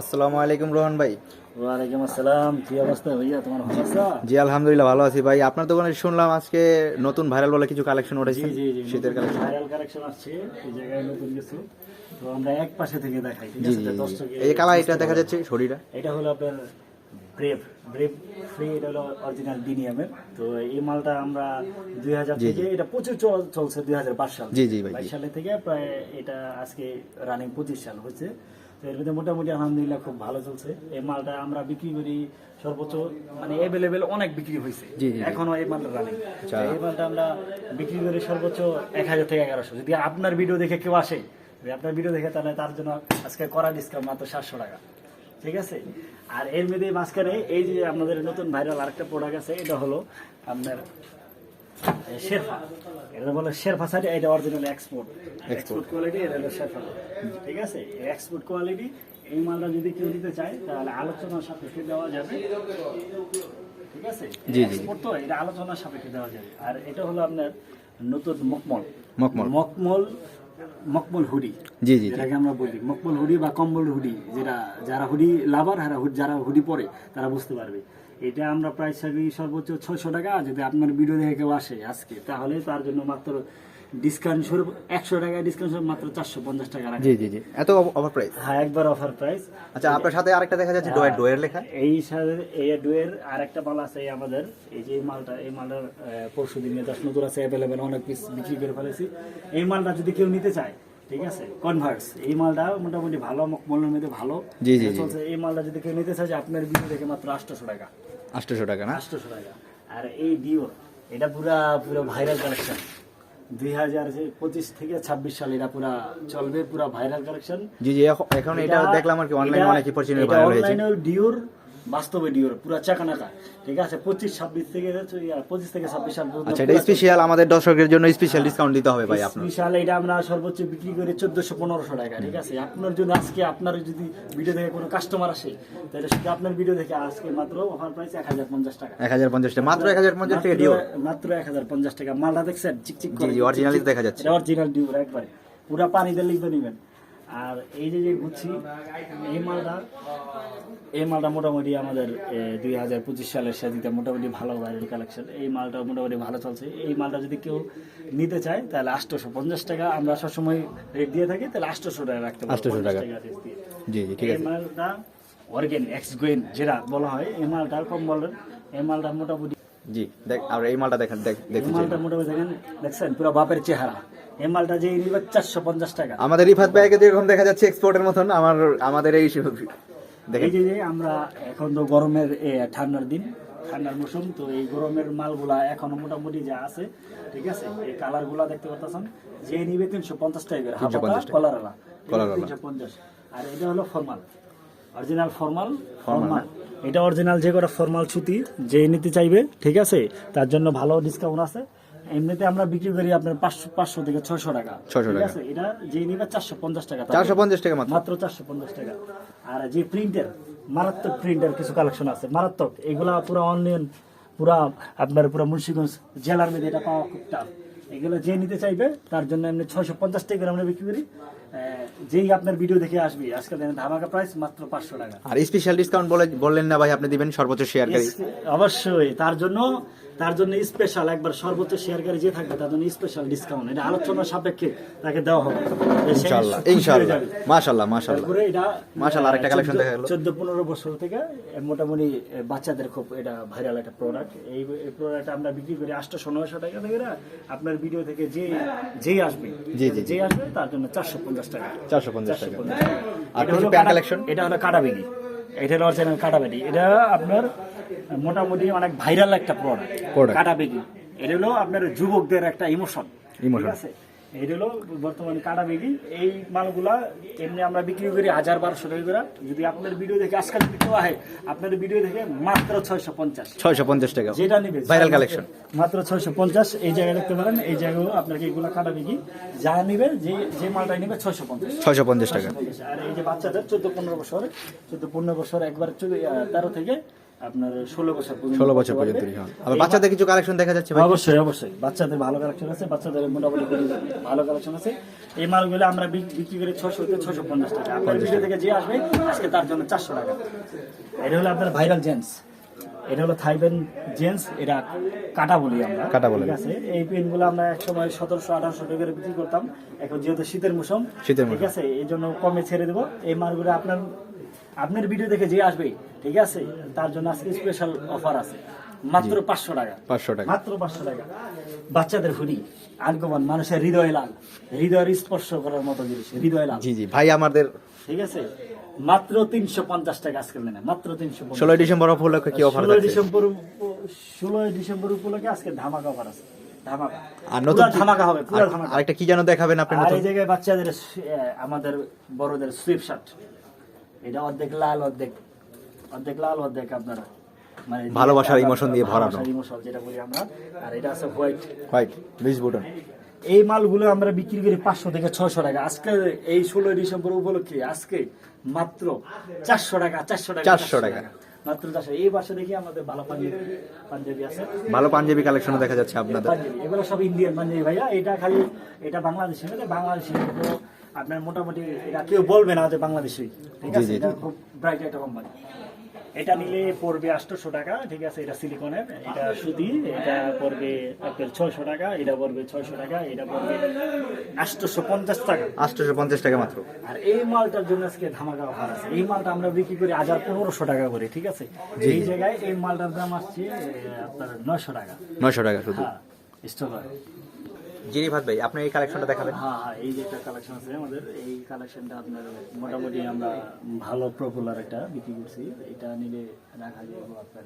আসসালামু আলাইকুম রোহন ভাই। ওয়ালাইকুম আসসালাম। কি অবস্থা ভাইয়া? তোমার ভালো আছো? জি আলহামদুলিল্লাহ ভালো আছি ভাই। আপনার দোকানে শুনলাম আজকে নতুন ভাইরাল বলে কিছু কালেকশন উঠেছে। জি জি জি শীতের কালেকশন ভাইরাল কালেকশন আসছে। এই জায়গায় নতুন কিছু। তো আমরা এক পাশে থেকে দেখাই জি এই কালার এটা দেখা যাচ্ছে শরীরটা এটা হলো আপনার ব্রেভ ব্রেভ ফ্রি এটা হলো অরিজিনাল ডিনিয়ামের তো এই মালটা আমরা দুই হাজার থেকে এটা প্রচুর চলছে দুই হাজার পাঁচ সাল। জি, জি বাইশ সালে থেকে প্রায় এটা আজকে রানিং পঁচিশ সাল হচ্ছে তো এর মধ্যে মোটামুটি আলহামদুলিল্লাহ খুব ভালো চলছে। এই মালটা আমরা বিক্রি করি সর্বোচ্চ মানে অ্যাভেলেবেল অনেক বিক্রি হয়েছে। এখনও এই মালটা রানিং আচ্ছা। এই মালটা আমরা বিক্রি করি সর্বোচ্চ এক হাজার থেকে এগারোশো। যদি আপনার ভিডিও দেখে কেউ আসে আপনার ভিডিও দেখে তাহলে তার জন্য আজকে করা ডিসকাউন্ট মাত্র সাতশো টাকা। ঠিক আছে? আর এর মধ্যে মাঝখানে এই যে আপনাদের নতুন ভাইরাল আরেকটা প্রোডাক্ট আছে এটা হলো আপনার শেরফা। এটা বলে শেরফা এটা অরিজিনাল এক্সপোর্ট এক্সপোর্ট কোয়ালিটি এটা হলো শেরফা। ঠিক আছে? এক্সপোর্ট কোয়ালিটি এই মালটা যদি কেউ নিতে চায় তাহলে আলোচনার সাপেক্ষে দেওয়া যাবে। ঠিক আছে। এক্সপোর্ট তো এটা আলোচনার সাপেক্ষে দেওয়া যাবে। আর এটা হলো আপনার নতুন মকমল। মকমল। মকমল মকমল হুডি। জি জি যেটাকে আমরা বলি। মকবল হুডি বা কম্বল হুডি যেটা যারা হুডি লাভার হারা যারা হুডি পরে তারা বুঝতে পারবে। এটা আমরা প্রায় সর্বোচ্চ ছয়শো টাকা। যদি আপনার ভিডিও দেখে কেউ আসে আজকে তাহলে তার জন্য মাত্র ডিসকাউন্ট একশো টাকা ডিসকাউন্ট মাত্র চারশো পঞ্চাশ টাকা জি জি জি। এত ওভার প্রাইস? হ্যাঁ একবার অফার প্রাইস। আচ্ছা আপনার সাথে আরেকটা দেখা যাচ্ছে ডোয়ের ডোয়ের লেখা। এই সাথে এই ডুয়ের আর একটা মাল আছে আমাদের। এই যে এই মালটা এই মালটার পরশু দিনে দশ আছে অ্যাভেলেবেল অনেক পিস বিক্রি করে ফেলেছি। এই মালটা যদি কেউ নিতে চায় ঠিক আছে কনভার্স এই মালটা মোটামুটি ভালো মলের মধ্যে ভালো। জি, জি। চলছে এই মালটা যদি কেউ নিতে চায় যে আপনার বিক্রি থেকে মাত্র আটশোশো টাকা। আটশোশো টাকা না? আটশোশো টাকা। আর এই ডিওর এটা পুরা পুরো ভাইরাল কালেকশন দুই হাজার পঁচিশ থেকে ছাব্বিশ সাল এটা পুরা চলবে পুরা ভাইরাল কালেকশন জি জি এখন- এটা দেখলাম আর কি অনলাইনে অনেক পরিচিত ভাইরাল হয়েছে। অনলাইনে ডিওর বাস্তবে ডিওর পুরো চাকানাকা। ঠিক আছে? পঁচিশ ছাব্বিশ থেকে পঁচিশ থেকে ছাব্বিশ সাল পর্যন্ত আচ্ছা এটা স্পেশাল আমাদের দর্শকের জন্য স্পেশাল ডিসকাউন্ট দিতে হবে ভাই আপনার। বিশাল এটা আমরা সর্বোচ্চ বিক্রি করে চোদ্দশো পনেরোশো টাকা ঠিক আছে? আপনার জন্য আজকে আপনার যদি ভিডিও দেখে কোনো কাস্টমার আসে তাহলে শুধু আপনার ভিডিও দেখে আজকে মাত্র অফার প্রাইস এক হাজার পঞ্চাশ টাকা। এক হাজার পঞ্চাশ টাকা মাত্র এক হাজার পঞ্চাশ টাকা ডিও মাত্র- এক হাজার পঞ্চাশ টাকা। মালটা দেখছেন? চিকচিক জি, দেখা যাচ্ছে। অরিজিনাল ডিউর একবারে পুরা পানি দিয়ে লিখবে নিবেন। আর এই যে যে গুচ্ছি এই মালটা এই মালটা মোটামুটি আমাদের দুই হাজার পঁচিশ সালের সাথে মোটামুটি ভালো ভাইরাল কালেকশন এই মালটা মোটামুটি ভালো চলছে। এই মালটা যদি কেউ নিতে চায় তাহলে আটশোশো পঞ্চাশ টাকা আমরা সবসময় রেট দিয়ে থাকি তাহলে আটশোশো টাকা রাখতে পারব। 800 টাকা। 50 rate দিয়ে। জি জি ঠিক আছে। মালটা অর্গেন এক্স গোয়েন যেটা বলা হয় এই মালটা কম বলেন এই মালটা মোটামুটি জি দেখ আর এই মালটা দেখেন দেখ এই মালটা মোটামুটি দেখেন দেখছেন পুরো বাপের চেহারা। এই মালটা যে নিবে চারশো পঞ্চাশ টাকা। আমাদের রিফাত ভাইকে যেরকম দেখা যাচ্ছে এক্সপোর্টের মতন আমার আমাদের এই দেখেন। এই যে আমরা এখন তো গরমের ঠান্ডার দিন ঠান্ডার মৌসুম তো এই গরমের মালগুলা এখনও মোটামুটি যা আছে ঠিক আছে এই কালারগুলা দেখতে পাচ্ছেন যে নিবে তিনশো পঞ্চাশ টাইপের হাফাতা 350 টাকা। কলারওয়ালা। তিনশো পঞ্চাশ। আর এটা হলো ফর্মাল। Original formal. ফর্মাল। এটা অরিজিনাল যে কটা ফর্মাল সুতি যে নিতে চাইবে ঠিক আছে? তার জন্য ভালো ডিসকাউন্ট আছে। এমনিতে আমরা বিক্রি করি আপনার পাঁচশো পাঁচশো থেকে ছয়শো টাকা। ছয়শো টাকা। আছে? এটা যে নিবে চারশো পঞ্চাশ টাকা। চারশো পঞ্চাশ টাকা মাত্র। মাত্র চারশো পঞ্চাশ টাকা। আর যে প্রিন্টের মারাত্মক প্রিন্টের কিছু কালেকশন আছে। মারাত্মক। এগুলা পুরো অনলাইন পুরা আপনার পুরো মুন্সিগঞ্জ জেলার মধ্যে এটা পাওয়া খুব টাফ এগুলো যে নিতে চাইবে তার জন্য এমনি ছয়শো পঞ্চাশ টাকা করে আমরা বিক্রি করি। যেই আপনার ভিডিও দেখে আসবে আজকে দেন ধামাকা প্রাইস মাত্র পাঁচশো টাকা। আর স্পেশাল ডিসকাউন্ট বলে বললেন না ভাই আপনি দিবেন সর্বোচ্চ শেয়ার অবশ্যই তার জন্য তার জন্য স্পেশাল একবার সর্বোচ্চ শেয়ারকারী যে থাকবে তার জন্য স্পেশাল ডিসকাউন্ট এটা আলোচনা সাপেক্ষে তাকে দেওয়া হবে। ইনশাআল্লাহ ইনশাআল্লাহ। মাশাআল্লাহ মাশাআল্লাহ। তারপরে এটা মাশাআল্লাহ, আরেকটা collection দেখা গেল। চোদ্দ পনেরো বছর থেকে মোটামুটি বাচ্চাদের খুব এটা ভাইরাল একটা প্রোডাক্ট এই প্রোডাক্ট আমরা বিক্রি করি আটশো নয়শো টাকা থেকে। আপনার ভিডিও থেকে যে যেই আসবে জি, জি, যেই আসবে তার জন্য চারশো পঞ্চাশ টাকা। চারশো পঞ্চাশ 450 টাকা। আর এটা কিছু কাটা- কালেকশন এটা হলো কাটাবেগি। এটা অরিজিনাল কাটাবেগি। এটা আপনার মোটামুটি অনেক ভাইরাল একটা প্রোডাক্ট। কাটাবেগি এটা হলো আপনার যুবকদের একটা ইমোশন। ঠিক আছে? এটা হলো বর্তমানে কাটাবেগি এই মালগুলা এমনি আমরা বিক্রি করি হাজার বারোশো টাকা করে। যদি আপনার ভিডিও দেখে আজকাল কেউ আহে আপনার ভিডিও দেখে মাত্র ছয়শো পঞ্চাশ। ছয়শো পঞ্চাশ টাকা। যেটা নিবে ভাইরাল কালেকশন মাত্র ছয়শো পঞ্চাশ। এই জায়গায় দেখতে পারেন এই জায়গায় আপনাকে এগুলো কাটাবেগি যা নিবে যে যে মালটা নিবে ছয়শো পঞ্চাশ। ছয়শো পঞ্চাশ টাকা। আর এই যে বাচ্চাদের চোদ্দ পনেরো বছর চোদ্দ পনেরো বছর একবার চোদ্দ- তেরো থেকে আপনার ষোলো বছর ষোলো বছর করতে পর্যন্ত। আবার বাচ্চাদের কিছু কালেকশন দেখা যাচ্ছে অবশ্যই অবশ্যই। বাচ্চাদের ভালো কালেকশন আছে বাচ্চাদের মোটামুটি ভালো কালেকশন আছে। এই মালগুলো আমরা বিক- বিক্রি করি ছশো থেকে ছশো পঞ্চাশ টাকা। আপনার ভিডিও থেকে যে আসবে আজকে তার জন্য চারশো টাকা। এটা হলো আপনার ভাইরাল জেন্স এটা হলো থাইবেন জেন্স এটা কাটা বলি আমরা। কাটা বলে। ঠিক আছে? এই পেনগুলো আমরা এক সময় সতেরোশো আঠারোশো টাকা বিক্রি করতাম। এখন যেহেতু শীতের মৌসুম শীতের ঠিক আছে? এই জন্য কমে ছেড়ে দেবো। এই মালগুলো আপনার আপনার ভিডিও দেখে যে আসবে ঠিক আছে? তার জন্য আজকে স্পেশাল অফার আছে। মাত্র পাঁচশো টাকা। পাঁচশো টাকা। মাত্র পাঁচশো টাকা। বাচ্চাদের হুডি আনকমন মানুষের হৃদয় লাল। হৃদয়ের স্পর্শ করার মতো জিনিস হৃদয় লাল। জি জি। ভাই আমাদের ঠিক আছে? মাত্র তিনশো পঞ্চাশ টাকা আজকে নেন মাত্র তিনশো ষোলোই ডিসেম্বর উপলক্ষে কি অফার ষোলোই ডিসেম্বর ষোলোই ডিসেম্বর উপলক্ষে আজকে ধামাকা অফার আছে। ধামাকা। আর নতুন ধামাকা হবে পুরো ধামাকা। আরেকটা কি যেন দেখাবেন আপনি নতুন এই জায়গায় বাচ্চাদের আমাদের বড়দের সুইপ শার্ট এটা অর্ধেক লাল অর্ধেক অর্ধেক লাল অর্ধেক আপনার মানে ভালোবাসার emotion দিয়ে ভরানো। emotion যেটা বলি আমরা আর এটা আছে হোয়াইট হোয়াইট লুইস বুটন এই মালগুলো আমরা বিক্রি করি পাঁচশো থেকে ছয়শো টাকা। আজকে এই ষোলোই ডিসেম্বর উপলক্ষে আজকে মাত্র চারশো টাকা চারশো টাকা 400 টাকা। মাত্র চারশো। এই বাসে দেখি আমাদের ভালো পাঞ্জাবি পাঞ্জাবি আছে। ভালো পাঞ্জাবি কালেকশনও দেখা যাচ্ছে আপনাদের। এগুলো সব ইন্ডিয়ান পাঞ্জাবি ভাইয়া। এটা খালি এটা বাংলাদেশি না বাংলাদেশি। আপনার মোটামুটি এটা কেউ বলবে না যে বাংলাদেশি। ঠিক আছে এটা খুব ব্রাইট একটা কোম্পানি এটা নিলে পড়বে আটশোশো টাকা ঠিক আছে এটা সিলিকনের এটা সুদি এটা পড়বে আপনার ছয়শো টাকা এটা পড়বে ছয়শো টাকা এটা পড়বে আটশোশো পঞ্চাশ টাকা। আটশোশো পঞ্চাশ টাকা মাত্র। আর এই মালটার জন্য আজকে ধামাকা অফার আছে। এই মালটা আমরা বিক্রি করি হাজার পনেরোশো টাকা করে ঠিক আছে? এই জায়গায় এই মালটার দাম আসছে আপনার নয়শো টাকা। নয়শো টাকা শুধু। হ্যাঁ স্টক হয় ভাত ভাই আপনি এই কালেকশনটা দেখাবেন। হ্যাঁ হ্যাঁ এই যে একটা কালেকশন আছে আমাদের এই কালেকশনটা আপনার মোটামুটি আমরা ভালো পপুলার একটা বিক্রি করছি। এটা নিলে রাখা যাবে আপনার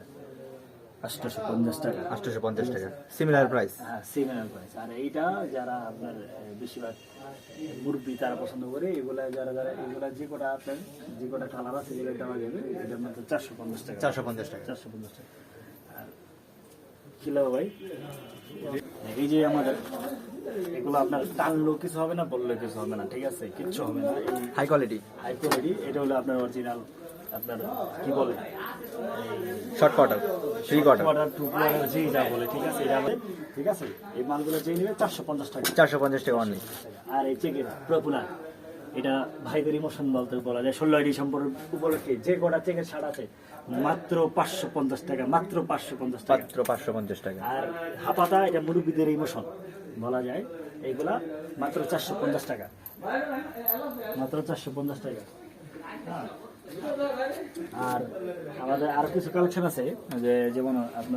আটশোশো পঞ্চাশ টাকা। আটশোশো পঞ্চাশ টাকা। সিমিলার প্রাইস হ্যাঁ সিমিলার প্রাইস আর এইটা যারা আপনার বেশিরভাগ মুরব্বি তারা পছন্দ করে এগুলা যারা যারা এগুলা যে কটা আপনার যে কটা কালার আছে যেগুলো দেওয়া যাবে এটা আপনার চারশো পঞ্চাশ টাকা। চারশো পঞ্চাশ টাকা। চারশো পঞ্চাশ টাকা। কিলো ভাই। এই যে আমাদের এগুলো আপনার টানলেও কিছু হবে না বললেও কিছু হবে না ঠিক আছে? কিচ্ছু হবে না। হাই কোয়ালিটি হাই কোয়ালিটি এটা হলো আপনার অরিজিনাল আপনার কি বলে? Short quarter three quarter quarter two quarter যেই যা বলে ঠিক আছে? এটা ঠিক আছে? এই মালগুলো যেই নেবে চারশো পঞ্চাশ টাকা। চারশো পঞ্চাশ টাকা অনলি আর এই চেকের পপুলার এটা ভাইদের ইমোশন বলতে বলা যায়। ষোলোই ডিসেম্বর উপলক্ষে যে কটা চেকের ছাড় আছে মাত্র পাঁচশো পঞ্চাশ টাকা মাত্র পাঁচশো পঞ্চাশ টাকা। মাত্র পাঁচশো পঞ্চাশ টাকা। আর হাপাতা এটা মুরব্বীদের ইমোশন বলা যায়। এইগুলা মাত্র চারশো পঞ্চাশ টাকা। মাত্র চারশো পঞ্চাশ টাকা। হ্যাঁ। আর আমাদের আরও কিছু কালেকশন আছে যে যেমন আপনার